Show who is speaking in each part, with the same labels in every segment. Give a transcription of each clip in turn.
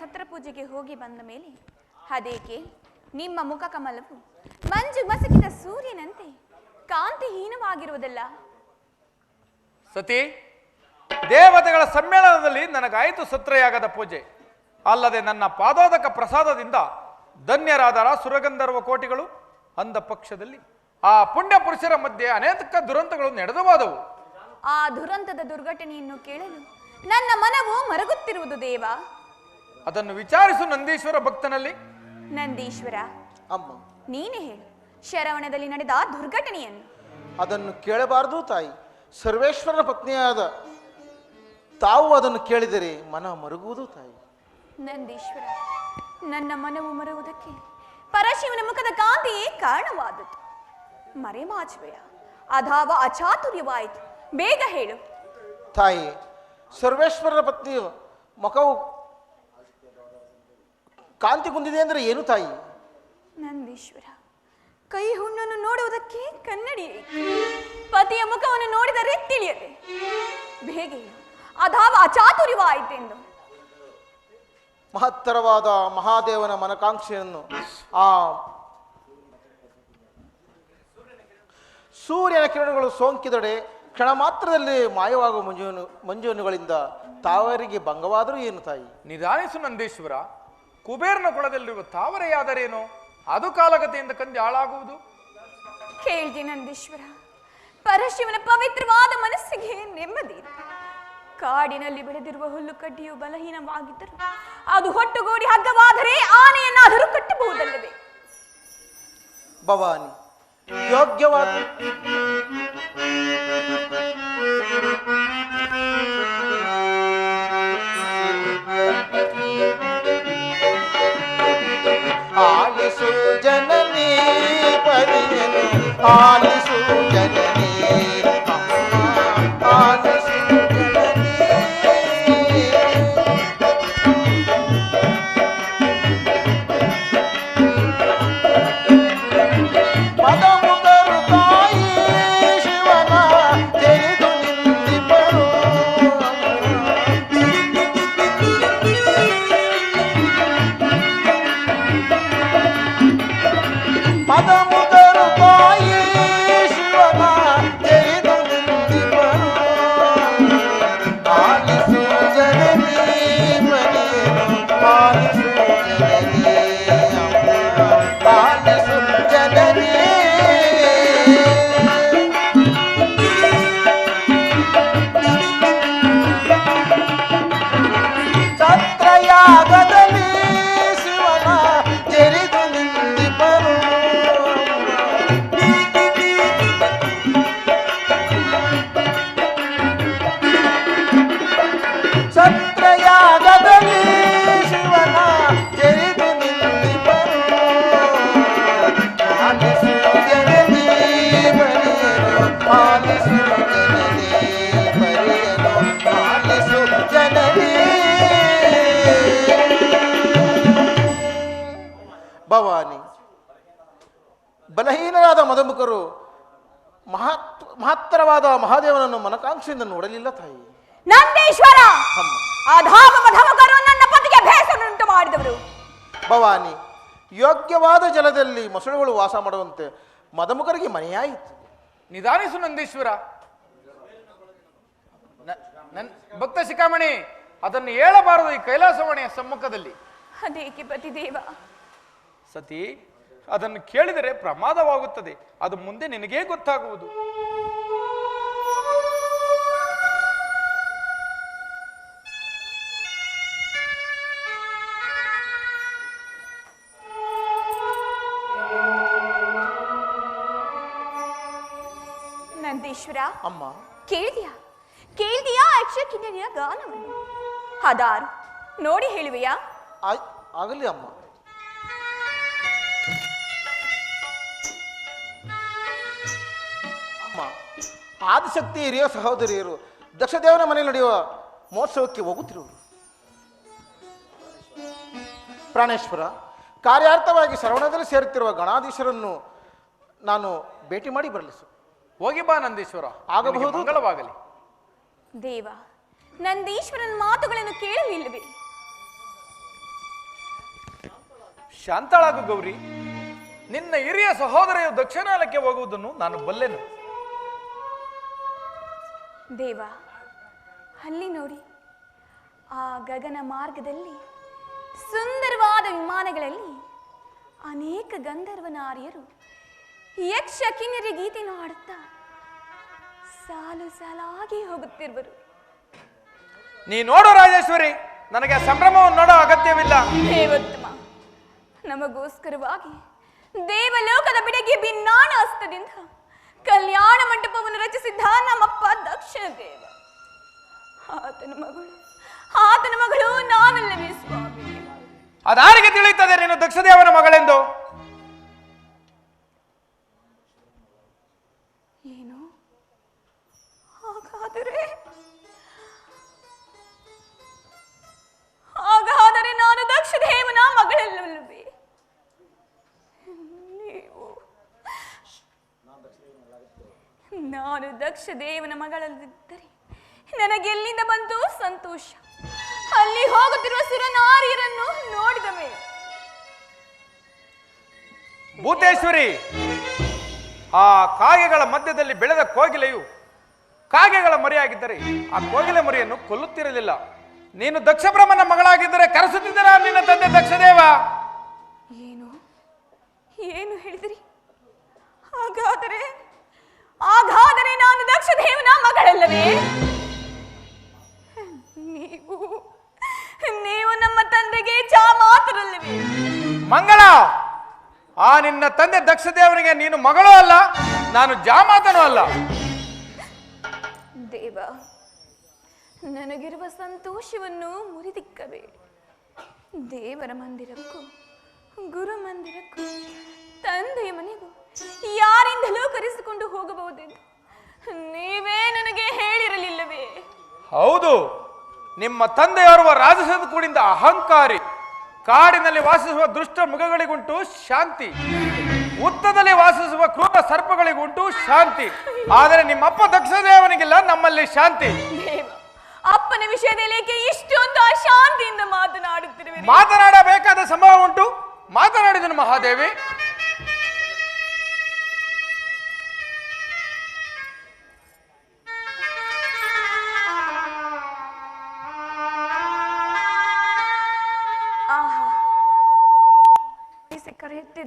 Speaker 1: ಸತ್ರ ಪೂಜೆಗೆ ಹೋಗಿ ಬಂದ ಮೇಲೆ ಅದೇಕೆ ನಿಮ್ಮ ಮುಖ ಕಮಲವು ಮಂಜು ಮಸಕಿದ ಸೂರ್ಯನಂತೆ ಕಾಂತಿಹೀನವಾಗಿರುವುದಲ್ಲ?
Speaker 2: ಸತಿ ದೇವತೆಗಳ ಸಮ್ಮೇಳನದಲ್ಲಿ ನನಗಾಯಿತು ಸತ್ರಯಾಗದ ಪೂಜೆ. ಅಲ್ಲದೆ ನನ್ನ ಪಾದೋದಕ ಪ್ರಸಾದದಿಂದ ಧನ್ಯರಾದರ ಸುರಗಂಧರ್ವ ಕೋಟಿಗಳು ಅಂದ ಪಕ್ಷದಲ್ಲಿ ಆ ಪುಣ್ಯ ಪುರುಷರ ಮಧ್ಯೆ ಅನೇಕ ದುರಂತಗಳು ನಡೆದವಾದವು
Speaker 1: ಆ ದುರಂತದ ದುರ್ಘಟನೆಯನ್ನು ಕೇಳಲು ನನ್ನ ಮನವು ಮರಗುತ್ತಿರುವುದು ದೇವ.
Speaker 2: ಅದನ್ನು ವಿಚಾರಿಸು ನಂದೀಶ್ವರ ಭಕ್ತನಲ್ಲಿ.
Speaker 1: ನಂದೀಶ್ವರ
Speaker 3: ಅಮ್ಮ.
Speaker 1: ನೀನೇ ಹೇಳು. ಶರವಣದಲ್ಲಿ ನಡೆದ ದುರ್ಘಟನೆಯನ್ನು.
Speaker 3: ಅದನ್ನು ಕೇಳಬಾರದು ತಾಯಿ. ಸರ್ವೇಶ್ವರನ ಪತ್ನಿಯಾದ ತಾವು ಅದನ್ನು ಕೇಳಿದರೆ ಮನ ಮರುಗುವುದು ತಾಯಿ.
Speaker 1: ನಂದೀಶ್ವರ ನನ್ನ ಮನವು ಮರುವುದಕ್ಕೆ ಪರಶಿವನ ಮುಖದ ಕಾಂತಿಯೇ ಕಾರಣವಾದದ್ದು. ಮರೆ ಮಾಚುವೆಯ ಅಧಾವ ಅಚಾತುರ್ಯವಾಯಿತು. ಬೇಗ ಹೇಳು.
Speaker 3: ತಾಯಿ ಸರ್ವೇಶ್ವರನ ಪತ್ನಿಯು ಮುಖವು ಕಾಂತಿ ಕುಂದಿದೆ ಅಂದರೆ ಏನು ತಾಯಿ?
Speaker 1: ನಂದೀಶ್ವರ ಕೈ ಹುಣ್ಣನ್ನು ನೋಡುವುದಕ್ಕೆ ಕನ್ನಡಿ ಪತಿಯ ಮುಖವನ್ನು ನೋಡಿದರೆ ತಿಳಿಯದೆ. ಬೇಗ ಅಧಾವ ಅಚಾತುರ್ಯವಾಯಿತೆಂದು
Speaker 3: ಮಹತ್ತರವಾದ ಮಹಾದೇವನ ಮನಕಾಂಕ್ಷೆಯನ್ನು ಆ ಸೂರ್ಯನ ಕಿರಣಗಳು ಸೋಂಕಿದಡೆ ಕ್ಷಣ ಮಾತ್ರದಲ್ಲಿ ಮಾಯವಾಗುವ ಮಂಜುನು ಮಂಜುನುಗಳಿಂದ ತಾವರಿಗೆ ಭಂಗವಾದರೂ ಏನು ತಾಯಿ?
Speaker 2: ನಿಧಾನಿಸು ನಂದೀಶ್ವರ. ಕುಬೇರನ ಕುಳದಲ್ಲಿರುವ ತಾವರೆಯಾದರೇನೋ ಅದು ಕಾಲಗತೆಯಿಂದ ಕಂದಿ ಹಾಳಾಗುವುದು?
Speaker 1: ಕೇಳ್ದಿ ನಂದೀಶ್ವರ. ಪರಶಿವನ ಪವಿತ್ರವಾದ ಮನಸ್ಸಿಗೆ ನೆಮ್ಮದಿ ಕಾಡಿನಲ್ಲಿ ಬೆಳೆದಿರುವ ಹುಲ್ಲು ಕಡ್ಡಿಯು ಬಲಹೀನವಾಗಿದ್ದರು. ಅದು ಹೊಟ್ಟುಗೂಡಿ ಹಗ್ಗವಾದರೆ ಆನೆಯನ್ನಾದರೂ ಕಟ್ಟಬಹುದಲ್ಲವೇ?
Speaker 3: ಭವಾನಿ ಯೋಗ್ಯವಾದ जननी भासूजन ಮೊಸಳೆಗಳು ವಾಸ ಮಾಡುವಂತೆ ಮದಮುಖರಿಗೆ ಮನೆಯಾಯಿತು.
Speaker 2: ನಿಧಾನಿಸು ನಂದೀಶ್ವರ. ನನ್ ಭಕ್ತ ಶಿಖಾಮಣಿ ಅದನ್ನು ಹೇಳಬಾರದು ಈ ಕೈಲಾಸವಾಣಿಯ ಸಮ್ಮುಖದಲ್ಲಿ.
Speaker 1: ಅದೇಕೆ ಪತಿದೇವ?
Speaker 2: ಸತಿ ಅದನ್ನು ಕೇಳಿದರೆ ಪ್ರಮಾದವಾಗುತ್ತದೆ. ಅದು ಮುಂದೆ ನಿನಗೇ ಗೊತ್ತಾಗುವುದು.
Speaker 1: ನಂದೀಶ್ವರ
Speaker 3: ಅಮ್ಮ.
Speaker 1: ಕೇಳಿದ್ಯಾ ಕೇಳಿದ್ಯಾ ಯಕ್ಷಕಿನ್ನರಿಯ ಗಾನವನ್ನು ಹದಾರು ನೋಡಿ ಹೇಳುವೆಯಾ?
Speaker 3: ಆಗಲಿ ಅಮ್ಮ. ಅಮ್ಮ ಆದಿಶಕ್ತಿ ಹಿರಿಯ ಸಹೋದರಿಯರು ದಕ್ಷದೇವನ ಮನೆಯಲ್ಲಿ ನಡೆಯುವ ಮಹೋತ್ಸವಕ್ಕೆ ಹೋಗುತ್ತಿರುವರು. ಪ್ರಾಣೇಶ್ವರ ಕಾರ್ಯಾರ್ಥವಾಗಿ ಶ್ರವಣದಲ್ಲಿ ಸೇರುತ್ತಿರುವ ಗಣಾಧೀಶರನ್ನು ನಾನು ಭೇಟಿ ಮಾಡಿ ಬರಲಿಸು.
Speaker 2: ಹೋಗಿ ಬಾ ನಂದೀಶ್ವರ.
Speaker 3: ಆಗಬಹುದು.
Speaker 2: ಮಂಗಳವಾಗಲಿ.
Speaker 1: ದೇವ ನಂದೀಶ್ವರನ ಮಾತುಗಳನ್ನು ಕೇಳಲಿಲ್ಲವೆ
Speaker 2: ಶಾಂತಳಾಗು ಗೌರಿ ನಿನ್ನ ಹಿರಿಯ ಸಹೋದರಿಯು ದಕ್ಷಿಣಾಲಕ್ಕೆ ಹೋಗುವುದನ್ನು ನಾನು ಬಲ್ಲೆನು.
Speaker 1: ದೇವ ಅಲ್ಲಿ ನೋಡಿ ಆ ಗಗನ ಮಾರ್ಗದಲ್ಲಿ ಸುಂದರವಾದ ವಿಮಾನಗಳಲ್ಲಿ ಅನೇಕ ಗಂಧರ್ವ ನಾರಿಯರು ಯಕ್ಷ ಕಿನ್ನರಿ ಹಾಡುತ್ತಾ ಸಾಲು ಸಾಲಾಗಿ ಹೋಗುತ್ತಿರುವರು.
Speaker 2: ನೀ ನೋಡು ರಾಜೇಶ್ವರಿ ನನಗೆ ಸಂಭ್ರಮವನ್ನು ನೋಡೋ ಅಗತ್ಯವಿಲ್ಲ.
Speaker 1: ದೇವೋತ್ತಮ ನಮಗೋಸ್ಕರವಾಗಿ ದೇವಲೋಕದ ಬಿಡಗಿ ಭಿನ್ನಾಣ ಹಸ್ತದಿಂದ ಕಲ್ಯಾಣ ಮಂಟಪವನ್ನು ರಚಿಸಿದ್ದ ನಮ್ಮಪ್ಪ ದಕ್ಷಿಣ ದೇವ ಆತನ ಮಗಳು ಆತನ ಮಗಳು ನಾನಲ್ಲವೇ ಸ್ವಾಮಿ.
Speaker 2: ಅದಾರಿಗೆ ತಿಳಿಯುತ್ತದೆ ನೀನು ದಕ್ಷದೇವನ ಮಗಳೆಂದು.
Speaker 1: ನಾನು ದಕ್ಷದೇವನ ಮಗಳಲ್ಲಿದ್ದರೆ ನನಗೆಲ್ಲಿಂದ ಬಂತು ಸಂತೋಷ? ಅಲ್ಲಿ ಹೋಗುತ್ತಿರುವ ಸುರನಾರಿಯರನ್ನು ನೋಡಿದ ಮೇಲೆ.
Speaker 2: ಭೂತೇಶ್ವರಿ ಆ ಕಾಗೆಗಳ ಮಧ್ಯದಲ್ಲಿ ಬೆಳೆದ ಕೋಗಿಲೆಯು ಕಾಗೆಗಳ ಮರಿಯಾಗಿದ್ದರೆ ಆ ಕೋಗಿಲೆ ಮರಿಯನ್ನು ಕೊಲ್ಲುತ್ತಿರಲಿಲ್ಲ. ನೀನು ದಕ್ಷಬ್ರಹ್ಮನ ಮಗಳಾಗಿದ್ದರೆ ಕರೆಸುತ್ತಿದ್ದರ ನಿನ್ನ ತಂದೆ ದಕ್ಷದೇವ
Speaker 1: ಏನು? ಏನು ಹೇಳಿದಿರಿ? ಹಾಗಾದರೆ ಹಾಗಾದರೆ ನಾನು ದಕ್ಷದೇವನ ಮಗಳಲ್ಲವೇ? ನೀವು ನೀವು ನಮ್ಮ ತಂದೆಗೆ ಚಾ ಮಾತ್ರಲ್ಲವೇ?
Speaker 2: ಮಂಗಳ ಆ ನಿನ್ನ ತಂದೆ ದಕ್ಷದೇವನಿಗೆ ನೀನು ಮಗಳು ಅಲ್ಲ ನಾನು ಜಾಮಾತನೂ ಅಲ್ಲ.
Speaker 1: ದೇವ ನನಗಿರುವ ಸಂತೋಷವನ್ನು ಮುರಿದಿಕ್ಕಬೇಡಿ ದೇವರ ಮಂದಿರಕ್ಕೂ ಗುರು ಮಂದಿರಕ್ಕೂ ತಂದೆಯ ಮನೆಗೂ ಯಾರಿಂದಲೂ ಕರೆಸಿಕೊಂಡು ಹೋಗಬಹುದೆಂದು ನೀವೇ ನನಗೆ ಹೇಳಿರಲಿಲ್ಲವೇ?
Speaker 2: ಹೌದು ನಿಮ್ಮ ತಂದೆಯೋರ್ವ ರಾಜಸದ ಕೂಡಿಂದ ಅಹಂಕಾರಿ ಕಾಡಿನಲ್ಲಿ ವಾಸಿಸುವ ದುಷ್ಟ ಮೃಗಗಳಿಗುಂಟು ಶಾಂತಿ ಉತ್ತದಲ್ಲಿ ವಾಸಿಸುವ ಕ್ರೂರ ಸರ್ಪಗಳಿಗುಂಟು ಶಾಂತಿ. ಆದರೆ ನಿಮ್ಮಪ್ಪ ದಕ್ಷದೇವನಿಗಿಲ್ಲ ನಮ್ಮಲ್ಲಿ ಶಾಂತಿ.
Speaker 1: ಅಪ್ಪನ ವಿಷಯದಲ್ಲಿ ಏಕೆ ಇಷ್ಟೊಂದು ಅಶಾಂತಿಯಿಂದ ಮಾತನಾಡುತ್ತಿರುವೆ
Speaker 2: ಮಾತನಾಡಬೇಕಾದ ಸಂಭವ ಉಂಟು. ಮಾತನಾಡಿದನು ಮಹಾದೇವಿ.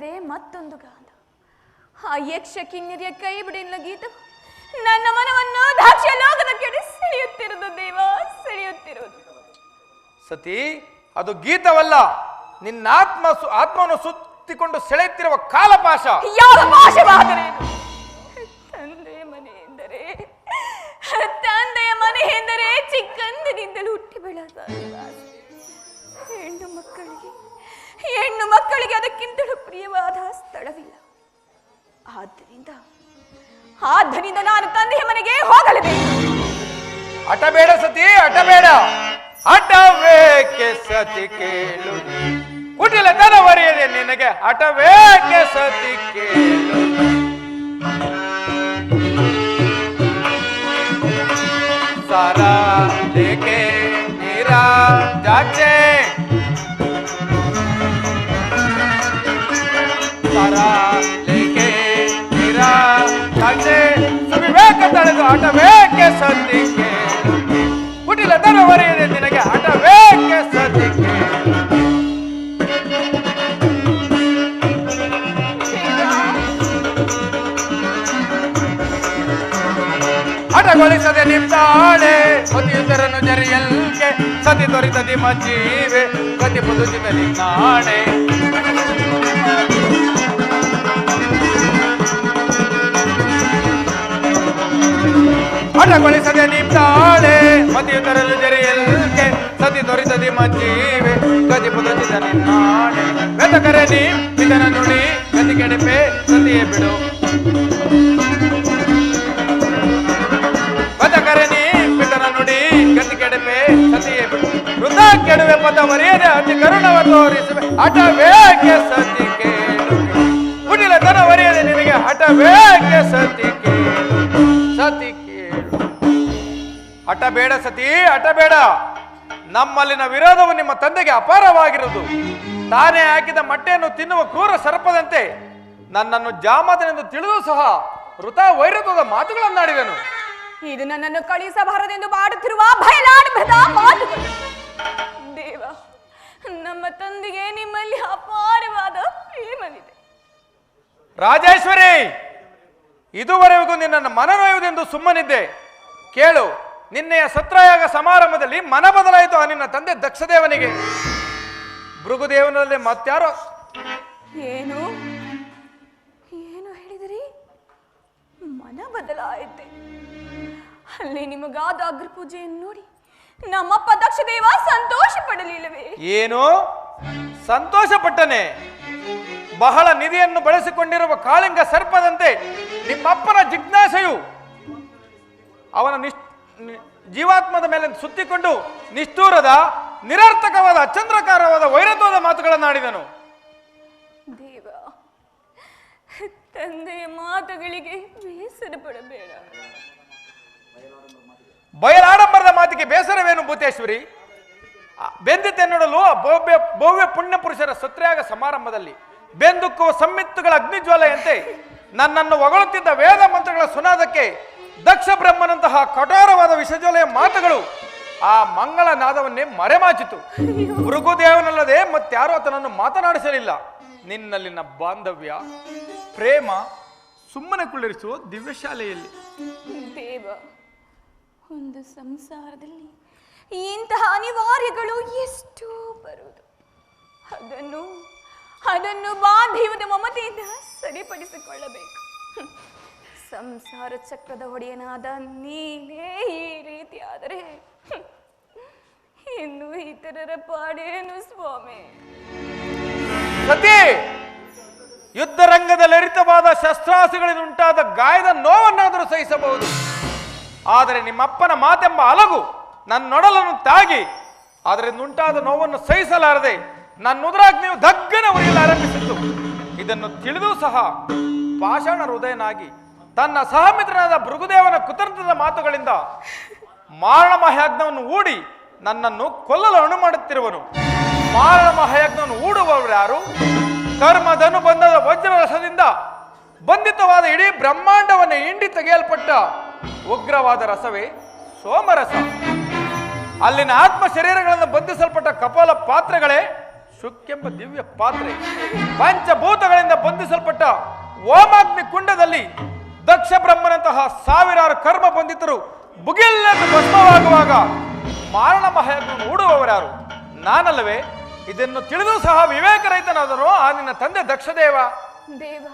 Speaker 1: ಕರೆಯುತ್ತಿದೆ ಮತ್ತೊಂದು ಗಾನ ಆ ಯಕ್ಷ ಕಿನ್ನಿರಿಯ ಕೈ ಬಿಡಿಲ್ಲ ಗೀತು ನನ್ನ ಮನವನ್ನು ದಾಕ್ಷ ಲೋಕದ ಕೆಡೆ ಸೆಳೆಯುತ್ತಿರುವುದು ದೇವ ಸೆಳೆಯುತ್ತಿರುವುದು.
Speaker 2: ಸತಿ ಅದು ಗೀತವಲ್ಲ. ನಿನ್ನ ಆತ್ಮ ಆತ್ಮವನ್ನು ಸುತ್ತಿಕೊಂಡು ಸೆಳೆಯುತ್ತಿರುವ ಕಾಲಪಾಶ.
Speaker 1: ಯಾವ ಪಾಶವಾದರೆ? ತಂದೆಯ ಮನೆ ಎಂದರೆ ತಂದೆಯ ಮನೆ ಎಂದರೆ ಚಿಕ್ಕಂದಿನಿಂದಲೂ ಹುಟ್ಟಿ ಬೆಳೆದ. ಹೆಣ್ಣು ಮಕ್ಕಳಿಗೆ ಹೆಣ್ಣು ಮಕ್ಕಳಿಗೆ ಅದಕ್ಕಿಂತಲೂ ಪ್ರಿಯವಾದ ಸ್ಥಳವಿಲ್ಲ. ಆದ್ದರಿಂದ ಆದ್ದರಿಂದ ನಾನು ತಂದೆಯ ಮನೆಗೆ ಹೋಗಲೇಬೇಕು
Speaker 2: ಹಠಬೇಡ ಸತಿ, ಹಠಬೇಡ. ಅಟವೇಕೆ ಸತಿ ಕೇಳು. ಕುಟಿಲ ತನವರಿಯದೆ ನಿನಗೆ ಅಟವೇಕೆ ಸತಿ ಕೇಳು. ಸಾರಾ ಲೇಕೆ ನೀರಾ ಜಾಚೆ ಸವಿವೇಕ ಸದ್ಯಕ್ಕೆ. ಕೇಳು ಕುಟಿಲ ತನವರಿಯದೆ ನಿನಗೆ ಆಟವೇಕೆ ಸದ್ಯಕ್ಕೆ. ಹಠಗೊಳಿಸದೆ ನಿಮ್ದಾಳೆ ಪತಿಯುತರನ್ನು ಜರಿಯಲ್ಕೆ ಸತಿ ತೊರಿತದಿ ಮಜ್ಜೀವೆ, ಗತಿ ಪುದುಚಿದಲ್ಲಿ ನಾಣೆ ಹಠಗೊಳಿಸದೆ ನಿಮ್ದಾಳೆ ತರಲು ಜರಿಯಲ್ಕೆ ಸತಿ ದೊರಿತದಿ ಮಜ್ಜೀವೆ. ಗತಿ ಪುದುಚಿದಲ್ಲಿ ಗಂದ ಕರೆ ನೀ ಇದನ ನುಡಿ, ಗತಿ ಕೆಡಪೆ, ಸತಿಯೇ ಬಿಡು. ಬದಕರಣಿ ಪಿತನ ನುಡಿ, ಗತಿ ಬಿಡು. ವೃದ್ಧ ಕೆಡುವೆ ಪದ ಮರೆಯದೆ ಅತಿ ಕರುಣವ ತೋರಿಸುವೆ. ಹಠವೇಕೆ ಸತಿ ಕೇಳು ಕುಟಿಲ ತನ ಮರೆಯದೆ ನಿನಗೆ ಹಠವೇಕೆ ಸತಿ ಹಠ ಬೇಡ ಸತಿ ಹಠ ಬೇಡ ನಮ್ಮಲ್ಲಿನ ವಿರೋಧವು ನಿಮ್ಮ ತಂದೆಗೆ ಅಪಾರವಾಗಿರುವುದು. ತಾನೇ ಹಾಕಿದ ಮೊಟ್ಟೆಯನ್ನು ತಿನ್ನುವ ಕ್ರೂರ ಸರ್ಪದಂತೆ ನನ್ನನ್ನು ಜಾಮದನೆಂದು ತಿಳಿದು ಸಹ ಋತ ವೈರತ್ವದ ಮಾತುಗಳನ್ನಾಡಿದನು.
Speaker 1: ಇದು ನನ್ನನ್ನು ಕಳಿಸಬಾರದೆಂದು ಮಾಡುತ್ತಿರುವ ಮಾತುಗಳು ದೇವ ನಮ್ಮ ತಂದೆಗೆ ನಿಮ್ಮಲ್ಲಿ ಅಪಾರವಾದ ಪ್ರೇಮವಿದೆ.
Speaker 2: ರಾಜೇಶ್ವರಿ ಇದುವರೆಗೂ ನಿನ್ನನ್ನು ಮನನೊಯ್ಯುವುದೆಂದು ಸುಮ್ಮನಿದ್ದೆ. ಕೇಳು ನಿನ್ನೆಯ ಸತ್ರಯಾಗ ಸಮಾರಂಭದಲ್ಲಿ ಮನ ಬದಲಾಯಿತು ಆ ನಿನ್ನ ತಂದೆ ದಕ್ಷದೇವನಿಗೆ. ಭೃಗುದೇವನಲ್ಲಿ ಮತ್ತಾರೋ?
Speaker 1: ಏನು? ಏನು ಹೇಳಿದಿರಿ? ಮನ ಬದಲಾಯಿತೆ ಅಲ್ಲಿ ನಿಮಗಾದ ಅಗ್ರ ಪೂಜೆಯನ್ನು ನೋಡಿ ನಮ್ಮಪ್ಪ ದಕ್ಷದೇವ ಸಂತೋಷ ಪಡಲಿಲ್ಲವೇ
Speaker 2: ಏನು? ಸಂತೋಷ ಪಟ್ಟನೆ ಬಹಳ ನಿಧಿಯನ್ನು ಬಳಸಿಕೊಂಡಿರುವ ಕಾಳಿಂಗ ಸರ್ಪದಂತೆ ನಿಮ್ಮಪ್ಪನ ಜಿಜ್ಞಾಸೆಯು ಅವನ ನಿಶ್ ನಿ- ಜೀವಾತ್ಮದ ಮೇಲೆ ಸುತ್ತಿಕೊಂಡು ನಿಷ್ಠೂರದ ನಿರರ್ಥಕವಾದ ಅಚಂದ್ರಕಾರವಾದ ವೈರತ್ವದ ಮಾತುಗಳನ್ನಾಡಿದನು
Speaker 1: ದೇವ ತಂದೆಯ ಮಾತುಗಳಿಗೆ ಬೇಸರ ಪಡಬೇಡ.
Speaker 2: ಬಯಲಾಡಂಬರದ ಮಾತಿಗೆ ಬೇಸರವೇನು ಭೂತೇಶ್ವರಿ? ಬೆಂದಿತೆ ನೋಡಲು ಭವ್ಯ ಭವ್ಯ ಪುಣ್ಯ ಪುರುಷರ ಸತ್ರ್ಯಾಗ ಸಮಾರಂಭದಲ್ಲಿ ಬೆಂದುಕ್ಕುವ ಸಮ್ಮಿತ್ತುಗಳ ಅಗ್ನಿಜ್ವಾಲೆಯಂತೆ ನನ್ನನ್ನು ಹೊಗಳುತ್ತಿದ್ದ ವೇದ ಮಂತ್ರಗಳ ಸುನಾದಕ್ಕೆ ದಕ್ಷ ಬ್ರಹ್ಮನಂತಹ ಕಠೋರವಾದ ವಿಷಜೋಲೆಯ ಮಾತುಗಳು ಆ ಮಂಗಳ ನಾದವನ್ನೇ ಮರೆಮಾಚಿತು. ಮೃಗುದೇವನಲ್ಲದೆ ಮತ್ತಾರೂ ಆತನನ್ನು ಮಾತನಾಡಿಸಲಿಲ್ಲ. ನಿನ್ನಲ್ಲಿನ ಬಾಂಧವ್ಯ, ಪ್ರೇಮ ಸುಮ್ಮನೆ ಕುಳ್ಳಿರಿಸುವ ದಿವ್ಯ ಶಾಲೆಯಲ್ಲಿ
Speaker 1: ದೇವ, ಒಂದು ಸಂಸಾರದಲ್ಲಿ ಇಂತಹ ಅನಿವಾರ್ಯಗಳು ಎಷ್ಟು ಬರುವುದು. ಅದನ್ನು ಅದನ್ನು ಬಾಂಧವ್ಯದ ಮಮತೆಯಿಂದ ಸರಿಪಡಿಸಿಕೊಳ್ಳಬೇಕು. ಸಂಸಾರ ಚಕ್ರದ ಒಡೆಯನಾದ ನೀನೇ ಈ ರೀತಿಯಾದರೆ ಇನ್ನು ಇತರರ ಪಾಡೇನು ಸ್ವಾಮಿ
Speaker 2: ಸತಿ, ಯುದ್ಧ ರಂಗದಲ್ಲಿ ಅರಿತವಾದ ಶಸ್ತ್ರಾಸ್ತ್ರಗಳಿಂದ ಉಂಟಾದ ಗಾಯದ ನೋವನ್ನಾದರೂ ಸಹಿಸಬಹುದು ಆದರೆ ನಿಮ್ಮಪ್ಪನ ಮಾತೆಂಬ ಅಲಗು ನನ್ನೊಡಲನ್ನು ತಾಗಿ ಅದರಿಂದ ಉಂಟಾದ ನೋವನ್ನು ಸಹಿಸಲಾರದೆ ನನ್ನ ನೀವು ದಗ್ನವರಿಗೆ ಆರಂಭಿಸಿತು. ಇದನ್ನು ತಿಳಿದೂ ಸಹ ಪಾಷಾಣ ಹೃದಯನಾಗಿ ತನ್ನ ಸಹಮಿತ್ರನಾದ ಭೃಗುದೇವನ ಕುತಂತ್ರದ ಮಾತುಗಳಿಂದ ಮಾರಣ ಮಹಾಯಜ್ಞವನ್ನು ಹೂಡಿ ನನ್ನನ್ನು ಕೊಲ್ಲಲು ಅಣು ಮಾಡುತ್ತಿರುವನು. ಮಾರಣ ಮಹಾಯಜ್ಞವನ್ನು ಹೂಡುವವರು ಯಾರು? ಕರ್ಮದನು ಬಂಧದ ವಜ್ರ ರಸದಿಂದ ಬಂಧಿತವಾದ ಇಡೀ ಬ್ರಹ್ಮಾಂಡವನ್ನು ಹಿಂಡಿ ತೆಗೆಯಲ್ಪಟ್ಟ ಉಗ್ರವಾದ ರಸವೇ ಸೋಮರಸ. ಅಲ್ಲಿನ ಆತ್ಮ ಶರೀರಗಳನ್ನು ಬಂಧಿಸಲ್ಪಟ್ಟ ಕಪಾಲ ಪಾತ್ರೆಗಳೇ ಶುಕ್ಕೆಂಬ ದಿವ್ಯ ಪಾತ್ರೆ. ಪಂಚಭೂತಗಳಿಂದ ಬಂಧಿಸಲ್ಪಟ್ಟ ಓಮಾಗ್ನಿ ಕುಂಡದಲ್ಲಿ ದಕ್ಷ ಬ್ರಹ್ಮನಂತಹ ಸಾವಿರಾರು ಕರ್ಮ ಬಂಧಿತರು ಬುಗಿಲ್ಲೆಂದು ಭಸ್ಮವಾಗುವಾಗ ಮಾರಣ ಮಹಯನ್ನು ನೋಡುವವರಾರು. ನಾನಲ್ಲವೇ ಇದನ್ನು ತಿಳಿದು ಸಹ ವಿವೇಕರಹಿತನಾದನು ಆ ನಿನ್ನ ತಂದೆ ದಕ್ಷದೇವ.
Speaker 1: ದೇವ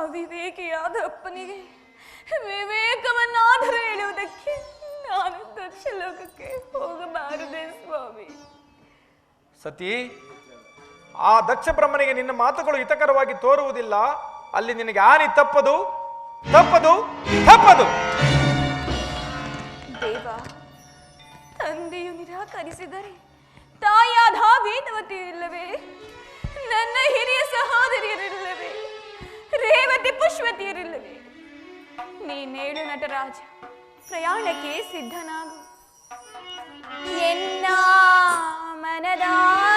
Speaker 1: ಅವಿವೇಕಿಯಾದ ಅಪ್ಪನಿಗೆ ವಿವೇಕವನ್ನಾದರೂ ಹೇಳುವುದಕ್ಕೆ ನಾನು ದಕ್ಷ ಲೋಕಕ್ಕೆ ಹೋಗಬಾರದೆ ಸ್ವಾಮಿ.
Speaker 2: ಸತಿ ಆ ದಕ್ಷ ಬ್ರಹ್ಮನಿಗೆ ನಿನ್ನ ಮಾತುಗಳು ಹಿತಕರವಾಗಿ ತೋರುವುದಿಲ್ಲ. ಅಲ್ಲಿ ನಿನಗೆ ಹಾನಿ ತಪ್ಪದು. ತಪ್ಪದು ತಪ್ಪದು.
Speaker 1: ದೇವ, ತಂದೆಯು ನಿರಾಕರಿಸಿದರೆ ತಾಯಾದ ವೇದವತಿ ಇಲ್ಲವೇ? ನನ್ನ ಹಿರಿಯ ಸಹೋದರಿಯರಿಲ್ಲವೇ? ರೇವತಿ ಪುಷ್ಪತಿಯರಿಲ್ಲವೇ? ನೀನೇಳು ನಟರಾಜ, ಪ್ರಯಾಣಕ್ಕೆ ಸಿದ್ಧನಾಗು. ಎನ್ನ ಮನದಾಸೆಯ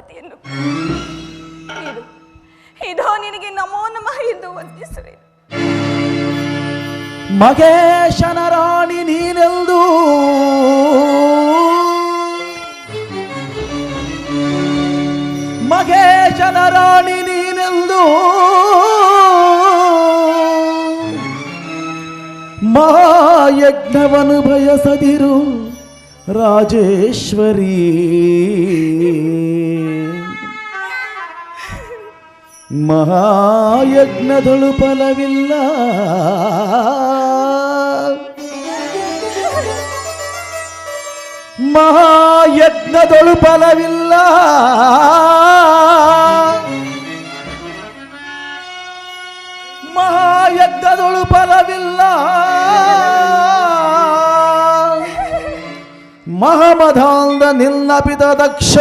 Speaker 1: ಹೋಗುವ ಅನುಮತಿಯನ್ನು ಇದು, ಇದೋ ನಿನಗೆ ನಮೋ ನಮಃ ಎಂದು ವಂದಿಸುವೆ.
Speaker 4: ಮಗೇಶನ ರಾಣಿ ನೀನೆಂದು? ಮಗೇಶನ ರಾಣಿ ನೀನೆಂದು? ಮಹಾಯಜ್ಞವನು ಬಯಸದಿರು ರಾಜೇಶ್ವರಿ. ಮಹಾಯಜ್ಞದಳು ಫಲವಿಲ್ಲ. ಮಹಾಯಜ್ಞದಳು ಫಲವಿಲ್ಲ. ಮಹಾಯಜ್ಞದಳು ಫಲವಿಲ್ಲ. ಮಹಮಧಾಂದ ನಿನ್ನಪಿತ ದಕ್ಷ.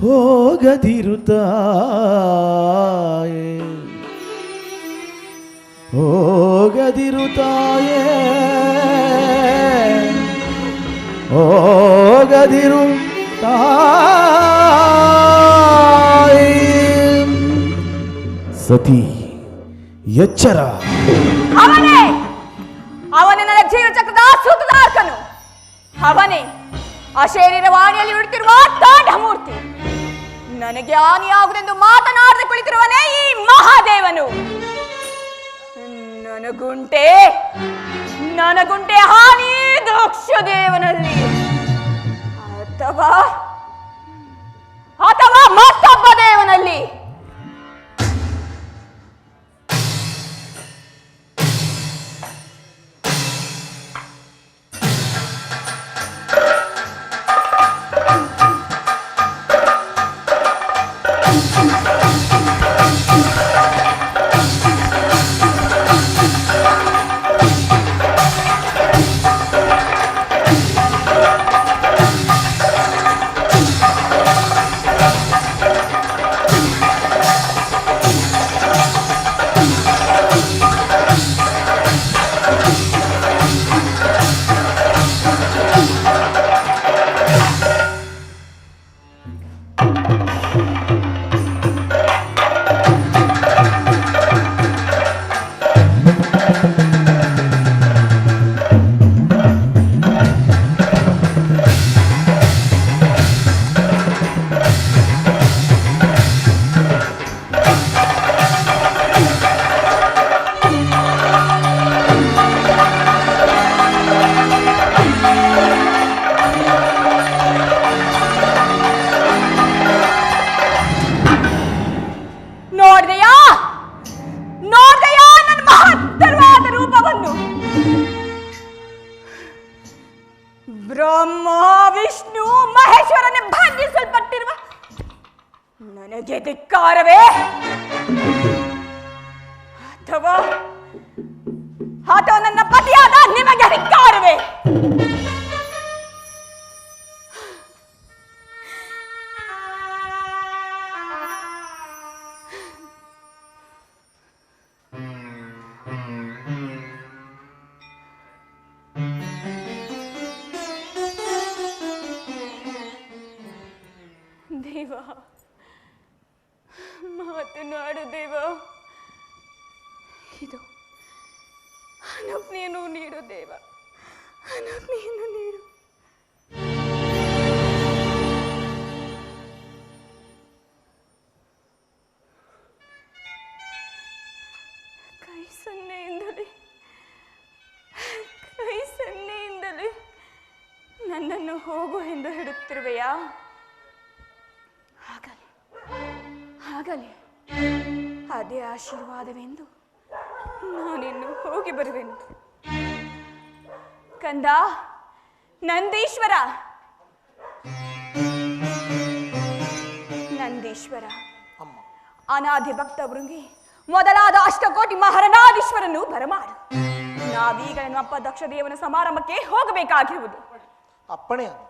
Speaker 4: ಹೋಗದಿರುತ್ತಾಯೆ. ಹೋಗದಿರುತ್ತಾಯೆ. ಹೋಗದಿರು ಸತಿ, ಎಚ್ಚರ.
Speaker 1: ಅವನೇ ಅವನೇ ನನ್ನ ಜೀವ ಚಕ್ರದ ಸೂತದಾರ್ಕನು. ಅವನೇ ಆ ಶರೀರ ವಾಣಿಯಲ್ಲಿ ಉಡುತ್ತಿರುವ ತಾಂಡ ಮೂರ್ತಿ ನನಗೆ ಹಾನಿಯಾಗುದೆಂದು ಮಾತನಾಡದೆ ಕುಳಿತಿರುವನೇ ಈ ಮಹಾದೇವನು. ನನಗುಂಟೆ ನನಗುಂಟೆ ಹಾನಿ ದೇವನಲ್ಲಿ. ಅಥವಾ ಅಥವಾ ಮತ್ತೊಬ್ಬ ದೇವನಲ್ಲಿ. ಹೋಗು ಎಂದು ಹೇಳುತ್ತಿರುವೆಯಾ? ಆಗಲಿ ಆಗಲಿ ಅದೇ ಆಶೀರ್ವಾದವೆಂದು ನಾನಿನ್ನು ಹೋಗಿ ಬರುವೆನು ಕಂದ ನಂದೀಶ್ವರ! ನಂದೀಶ್ವರ ಅನಾದಿ ಭಕ್ತ ವೃಂಗಿ ಮೊದಲಾದ ಅಷ್ಟಕೋಟಿ ಮಹಾರನಾದೀಶ್ವರನ್ನು ಬರಮಾಡು. ನಾವೀಗ ನಮ್ಮ ಅಪ್ಪ ದಕ್ಷದೇವನ ಸಮಾರಂಭಕ್ಕೆ ಹೋಗಬೇಕಾಗಿರುವುದು.
Speaker 3: ಅಪ್ಪಣೆ
Speaker 1: ದೇವ